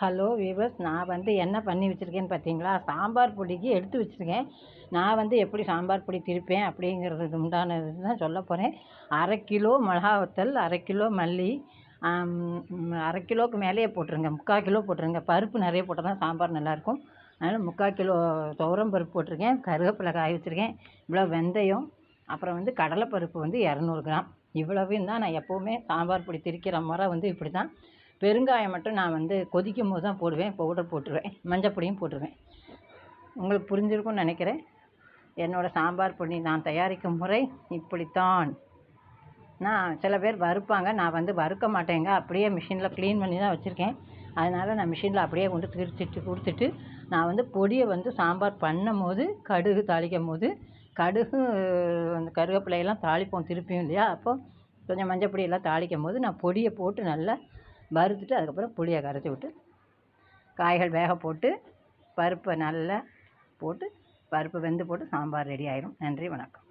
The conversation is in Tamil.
ஹலோ வீவர்ஸ் நான் வந்து என்ன பண்ணி வச்சுருக்கேன்னு பார்த்தீங்களா? சாம்பார் பொடிக்கு எடுத்து வச்சுருக்கேன். நான் வந்து எப்படி சாம்பார் பொடி திருப்பேன் அப்படிங்கிறது உண்டானது தான் சொல்ல போகிறேன் அரை கிலோ மிளகா வத்தல் அரை கிலோ மல்லி அரை கிலோவுக்கு மேலேயே போட்டுருங்க. முக்கால் கிலோ போட்டுருங்க. பருப்பு நிறைய போட்டால் தான் சாம்பார் நல்லாயிருக்கும். அதனால் முக்கால் கிலோ துவரம் பருப்பு போட்டிருக்கேன். கருவேப்பிலை காய வச்சுருக்கேன். இவ்வளோ வெந்தயம். அப்புறம் வந்து கடலைப்பருப்பு வந்து இரநூறு கிராம். இவ்வளவையும் தான் நான் எப்போவுமே சாம்பார் பொடி திரிக்கிற முறை வந்து இப்படி தான் பெருங்காயம் மட்டும் நான் வந்து கொதிக்கும் போது தான் போடுவேன் பவுடர் போட்டுருவேன் மஞ்சள் பொடியும் போட்டுருவேன். உங்களுக்கு புரிஞ்சிருக்கும்னு நினைக்கிறேன். என்னோடய சாம்பார் பொடி நான் தயாரிக்கும் முறை இப்படித்தான். நான் சில பேர் வறுப்பாங்க. நான் வந்து வறுக்க மாட்டேங்க. அப்படியே மிஷினில் க்ளீன் பண்ணி தான் வச்சுருக்கேன். அதனால் நான் மிஷினில் அப்படியே கொண்டு திரிச்சிட்டு கொடுத்துட்டு நான் வந்து பொடியை வந்து சாம்பார் பண்ணும் போது கடுகு தாளிக்கும் போது கடுகு அந்த கருவேப்பிலையெல்லாம் தாளிப்போம் திருப்பியும் இல்லையா? அப்போது கொஞ்சம் மஞ்சள் பொடியெல்லாம் தாளிக்கும் போது நான் பொடியை போட்டு நல்லா வறுத்துட்டு அதுக்கப்புறம் புளியை கரைச்சி விட்டு காய்கள் வேக போட்டு பருப்பை நல்லா போட்டு பருப்பு வெந்து போட்டு சாம்பார் ரெடி ஆயிடும் நன்றி வணக்கம்.